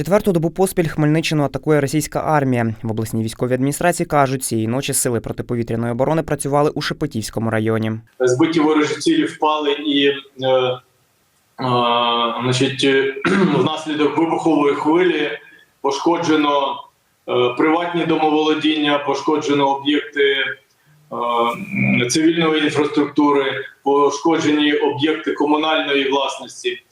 Четверту добу поспіль Хмельниччину атакує російська армія. В обласній військовій адміністрації кажуть, цієї ночі сили протиповітряної оборони працювали у Шепетівському районі. збиті ворожі цілі впали і е, е, значить, внаслідок вибухової хвилі пошкоджено е, приватні домоволодіння, пошкоджено об'єкти е, цивільної інфраструктури, пошкоджені об'єкти комунальної власності,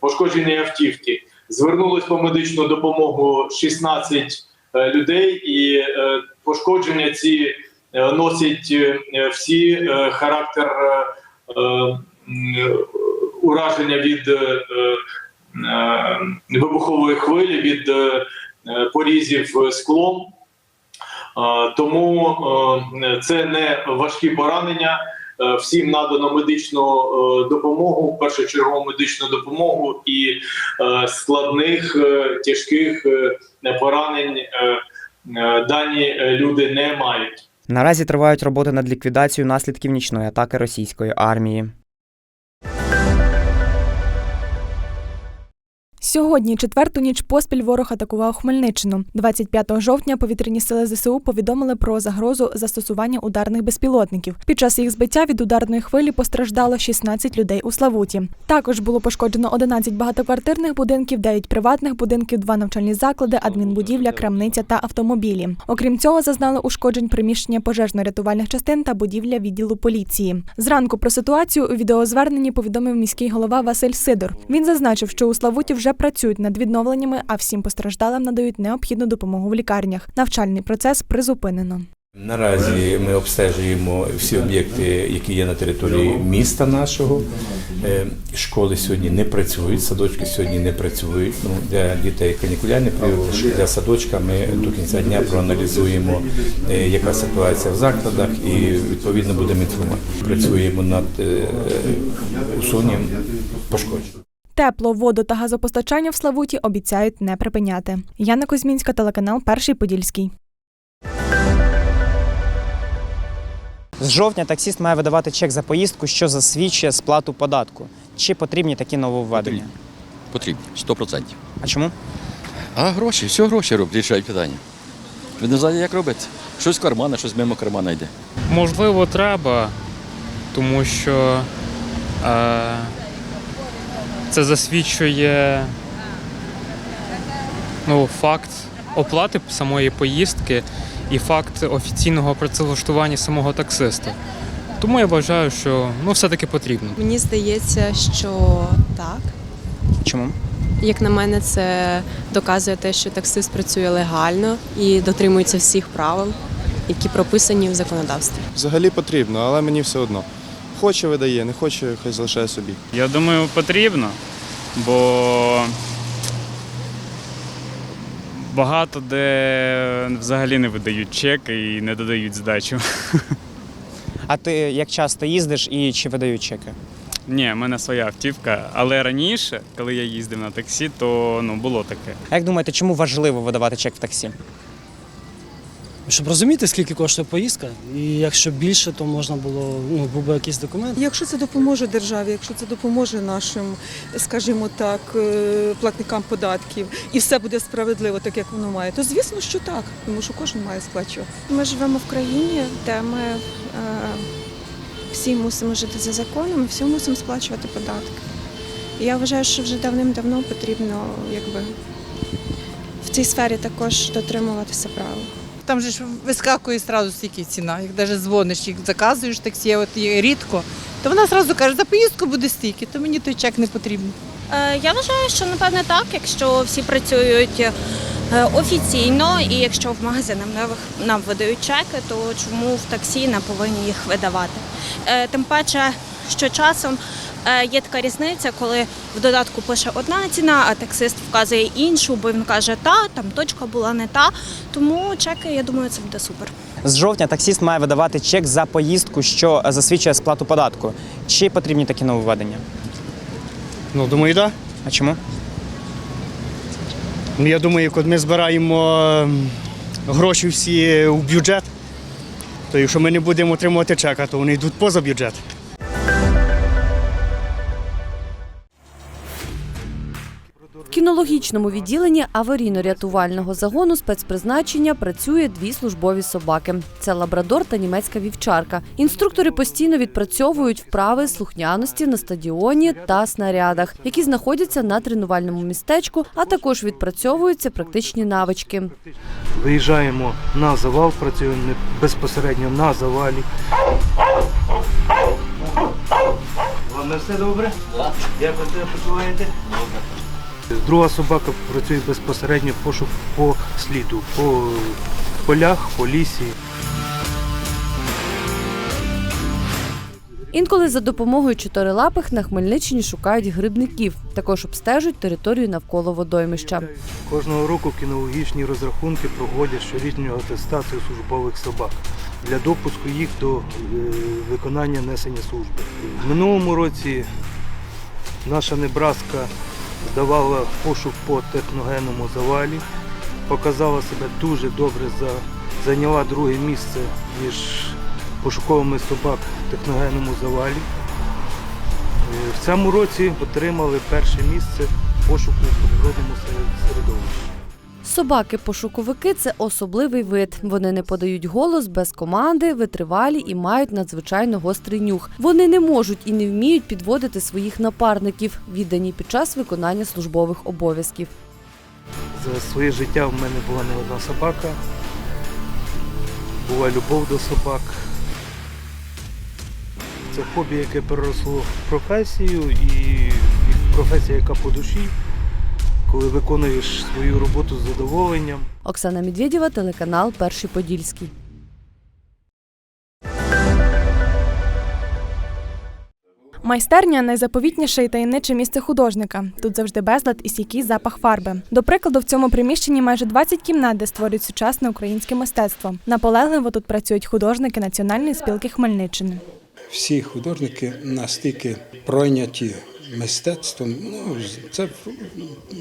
пошкоджені автівки. Звернулись по медичну допомогу 16 е, людей, і е, пошкодження ці е, носять всі характер ураження від вибухової хвилі, від порізів склом. Тому це не важкі поранення. Е, Всім надано медичну е, допомогу, першочергову медичну допомогу і е, складних тяжких поранень дані люди не мають. Наразі тривають роботи над ліквідацією наслідків нічної атаки російської армії. Сьогодні, четверту ніч поспіль, ворог атакував Хмельниччину. 25 жовтня повітряні сили ЗСУ повідомили про загрозу застосування ударних безпілотників. Під час їх збиття від ударної хвилі постраждало 16 людей у Славуті. Також було пошкоджено 11 багатоквартирних будинків, 9 приватних будинків, 2 навчальні заклади, адмінбудівля, крамниця та автомобілі. Окрім цього, зазнали ушкоджень приміщення пожежно-рятувальних частин та будівля відділу поліції. Зранку про ситуацію у відеозверненні повідомив міський голова Василь Сидор. Він зазначив, що у Славуті вже працюють над відновленнями, а всім постраждалим надають необхідну допомогу в лікарнях. Навчальний процес призупинено. Наразі ми обстежуємо всі об'єкти, які є на території міста нашого. Е, Школи сьогодні не працюють, садочки сьогодні не працюють. Ну, для дітей канікулярний період, для садочка ми до кінця дня проаналізуємо, е, яка ситуація в закладах, і відповідно будемо інформувати. Працюємо над е, усуненням пошкоджень. Тепло, воду та газопостачання в Славуті обіцяють не припиняти. Яна Кузьмінська, телеканал Перший Подільський. З жовтня таксіст має видавати чек за поїздку, що засвідчує сплату податку. Чи потрібні такі нововведення? Потрібні, 100%. А чому? А гроші, все гроші роблять, рішають питання. Ви не знаєте, як робити? Щось в кармана, щось мимо кармана йде. Можливо, треба, тому що е, це засвідчує ну, факт оплати самої поїздки і факт офіційного працевлаштування самого таксиста. Тому я вважаю, що ну, все-таки потрібно. Мені здається, що так. Чому? Як на мене, це доказує те, що таксист працює легально і дотримується всіх правил, які прописані в законодавстві. Взагалі потрібно, але мені все одно. Хоче видає, не хоче, хай залишає собі. Я думаю, потрібно, бо багато де взагалі не видають чеки і не додають здачу. А ти як часто їздиш і чи видають чеки? Ні, в мене своя автівка, але раніше, коли я їздив на таксі, то ну, було таке. А як думаєте, чому важливо видавати чек в таксі? Щоб розуміти, скільки коштує поїздка, і якщо більше, то можна було ну, був би якийсь документ. Якщо це допоможе державі, якщо це допоможе нашим, скажімо так, е, платникам податків, і все буде справедливо, так як воно має, то звісно, що так, тому що кожен має сплачувати. Ми живемо в країні, де ми е, всі мусимо жити за законом, всі мусимо сплачувати податки. І я вважаю, що вже давним-давно потрібно якби, в цій сфері також дотримуватися правил. Там же ж вискакує одразу стільки ціна. Як навіть дзвониш, їх заказуєш таксі, от є рідко, то вона одразу каже, за поїздку буде стільки, то мені той чек не потрібен. Я вважаю, що напевне так, якщо всі працюють е, офіційно, і якщо в магазинах нам- видають чеки, то чому в таксі не повинні їх видавати? Е, Тим паче, що часом є така різниця, коли в додатку пише одна ціна, а таксист вказує іншу, бо він каже, та там точка була не та. Тому чеки, я думаю, це буде супер. З жовтня таксіст має видавати чек за поїздку, що засвідчує сплату податку. Чи потрібні такі нововведення? Ну, думаю, так. А чому? Ну, я думаю, коли ми збираємо гроші всі у бюджет, то якщо ми не будемо отримувати чека, то вони йдуть поза бюджет. Кіно кінологічному відділенні аварійно-рятувального загону спецпризначення працює дві службові собаки. Це лабрадор та німецька вівчарка. Інструктори постійно відпрацьовують вправи слухняності на стадіоні та снарядах, які знаходяться на тренувальному містечку, а також відпрацьовуються практичні навички. Виїжджаємо на завал, працюємо безпосередньо на завалі. Вам не все добре? Як ви себе почуваєте? Добре. Друга собака працює безпосередньо пошук по сліду, по полях, по лісі. Інколи за допомогою чотирилапих на Хмельниччині шукають грибників. Також обстежують територію навколо водоймища. Кожного року кінологічні розрахунки проводять щорічну атестацію службових собак для допуску їх до е, виконання несення служби. В минулому році наша Небраска давала пошук по техногенному завалі, показала себе дуже добре, зайняла друге місце між пошуковими собак в техногенному завалі. Е, В цьому році отримали перше місце пошуку в природному середовищі. Собаки-пошуковики це особливий вид. Вони не подають голос без команди, витривалі і мають надзвичайно гострий нюх. Вони не можуть і не вміють підводити своїх напарників, віддані під час виконання службових обов'язків. За своє життя в мене була не одна собака, була любов до собак. Це хобі, яке переросло в професію і, професія, яка по душі, коли виконуєш свою роботу з задоволенням. Оксана Медведєва, телеканал Перший Подільський. Майстерня найзаповітніше і таємниче місце художника. Тут завжди безлад і стійкий запах фарби. До прикладу, в цьому приміщенні майже 20 кімнат, де створюють сучасне українське мистецтво. Наполегливо тут працюють художники Національної спілки Хмельниччини. всі художники настільки пройняті мистецтвом, ну, це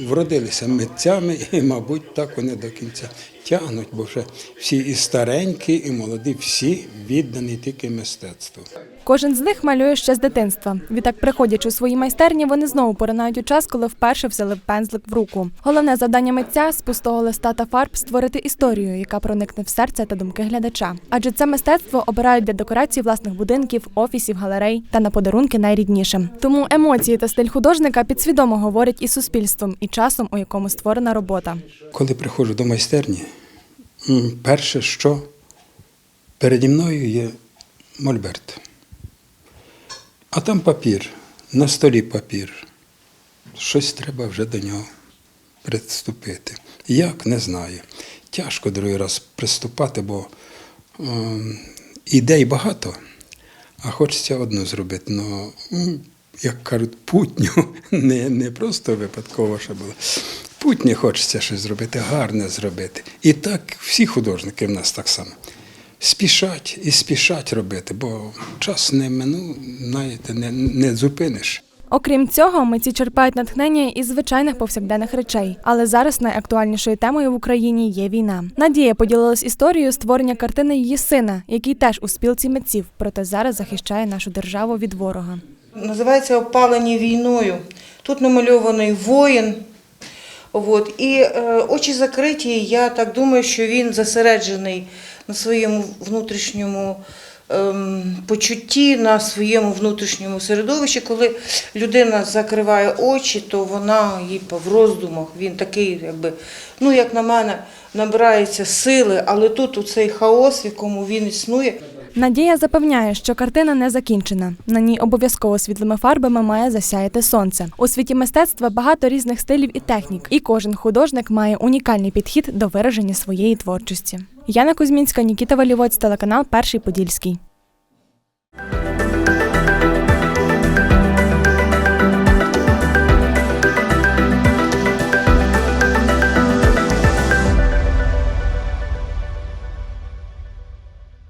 вродилися митцями, і, мабуть, так вони до кінця тягнуть, бо вже всі і старенькі, і молоді, всі віддані тільки мистецтву. Кожен з них малює ще з дитинства. Відтак, приходячи у свої майстерні, вони знову поринають у час, коли вперше взяли пензлик в руку. Головне завдання митця з пустого листа та фарб створити історію, яка проникне в серце та думки глядача. Адже це мистецтво обирають для декорації власних будинків, офісів, галерей та на подарунки найріднішим. Тому емоції та стиль художника підсвідомо говорять із суспільством і часом, у якому створена робота. Коли приходжу до майстерні, перше, що переді мною є мольберт. А там папір, на столі папір. Щось треба вже до нього приступити. Як, не знаю. Тяжко другий раз приступати, бо ем, ідей багато, а хочеться одну зробити. М, як кажуть, путню, не, не просто випадково ще було. Путнє хочеться щось зробити, гарне зробити. І так всі художники в нас так само. Спішать і спішать робити, бо час не мину, знаєте, не, не зупиниш. Окрім цього, митці черпають натхнення із звичайних повсякденних речей. Але зараз найактуальнішою темою в Україні є війна. Надія поділилась історією створення картини її сина, який теж у спілці митців, проте зараз захищає нашу державу від ворога. Називається Опалені війною. Тут намальований воїн. От. І е, очі закриті. Я так думаю, що він зосереджений на своєму внутрішньому ем, почутті, на своєму внутрішньому середовищі. Коли людина закриває очі, то вона їй в роздумах. Він такий, якби, ну як на мене, набирається сили, але тут у цей хаос, в якому він існує. Надія запевняє, що картина не закінчена. На ній обов'язково світлими фарбами має засяяти сонце. У світі мистецтва багато різних стилів і технік, і кожен художник має унікальний підхід до вираження своєї творчості. Яна Кузьмінська, Нікіта Валівоць, телеканал Перший Подільський.